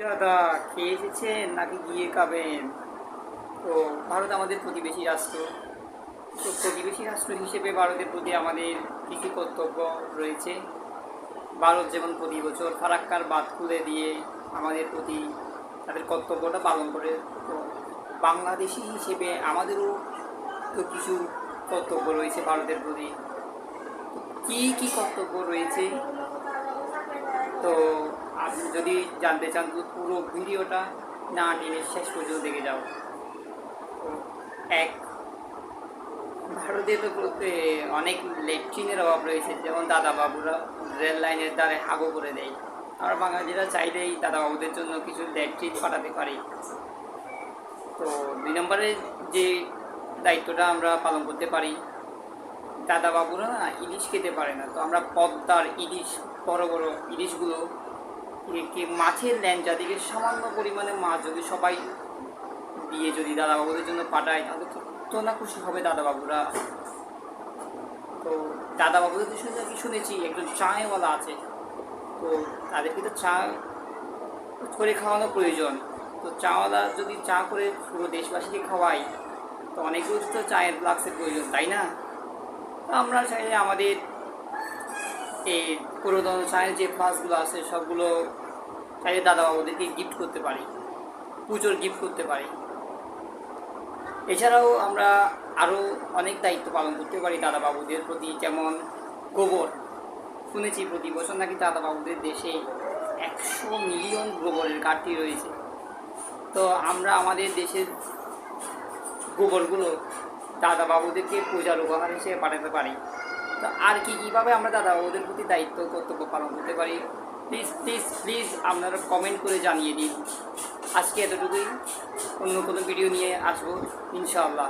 দাদা, খেয়ে এসেছেন নাকি গিয়ে খাবেন? তো ভারত আমাদের প্রতিবেশী রাষ্ট্র। তো প্রতিবেশী রাষ্ট্র হিসেবে ভারতের প্রতি আমাদের কিছু কর্তব্য রয়েছে? ভারত যেমন প্রতি বছর ফারাক্কার বাদ খুলে দিয়ে আমাদের প্রতি তাদের কর্তব্যটা পালন করে, তো বাংলাদেশি হিসেবে আমাদেরও তো কিছু কর্তব্য রয়েছে ভারতের প্রতি। কী কী কর্তব্য রয়েছে? যদি জানতে চান পুরো ভিডিওটা না টেনে শেষ পর্যন্ত দেখে যাও। এক, ভারতে তো অনেক লেট্রিনের অভাব রয়েছে, যেমন দাদাবাবুরা রেল লাইনের দ্বারে হাগো করে দেয়। আমরা বাঙালিরা চাইলেই দাদাবাবুদের জন্য কিছু ল্যাট্রিন পাঠাতে পারি। তো দুই নম্বরে যে দায়িত্বটা আমরা পালন করতে পারি, দাদাবাবুরা ইলিশ খেতে পারে না। তো আমরা পদ্মার ইলিশ, বড় বড় ইলিশগুলো কি মাছের ল্যাঞ্জা থেকে সামান্য পরিমাণে মাছ যদি সবাই দিয়ে যদি দাদাবাবুদের জন্য পাঠায়, তাহলে তো না খুশি হবে দাদাবাবুরা। তো দাদাবাবুদের শুনে নাকি শুনেছি, একজন চায়ওয়ালা আছে। তো তাদেরকে তো চা করে খাওয়ানো প্রয়োজন। তো চাওয়ালা যদি চা করে পুরো দেশবাসীকে খাওয়াই তো অনেকগুলো তো চায়ের ফ্লাক্সের প্রয়োজন, তাই না? তো আমরা চাইলে আমাদের এই পুরোনো চায়ের যে ফ্লাক্সগুলো আছে, সবগুলো চাইলে দাদাবাবুদেরকে গিফট করতে পারি, পুজোর গিফট করতে পারি। এছাড়াও আমরা আরও অনেক দায়িত্ব পালন করতে পারি দাদা বাবুদের প্রতি, যেমন গোবর। শুনেছি প্রতি বছর নাকি দাদাবাবুদের দেশে একশো মিলিয়ন গোবরের ঘাটতি রয়েছে। তো আমরা আমাদের দেশের গোবরগুলো দাদা বাবুদেরকে পূজার উপহার হিসেবে পাঠাতে পারি। তো আর কি কীভাবে আমরা দাদাবাবুদের প্রতি দায়িত্ব, কর্তব্য পালন করতে পারি প্লিজ প্লিজ প্লিজ আপনারা কমেন্ট করে জানিয়ে দিন। আজকে এতটুকুই। অন্য কোনো ভিডিও নিয়ে আসব, ইনশাআল্লাহ।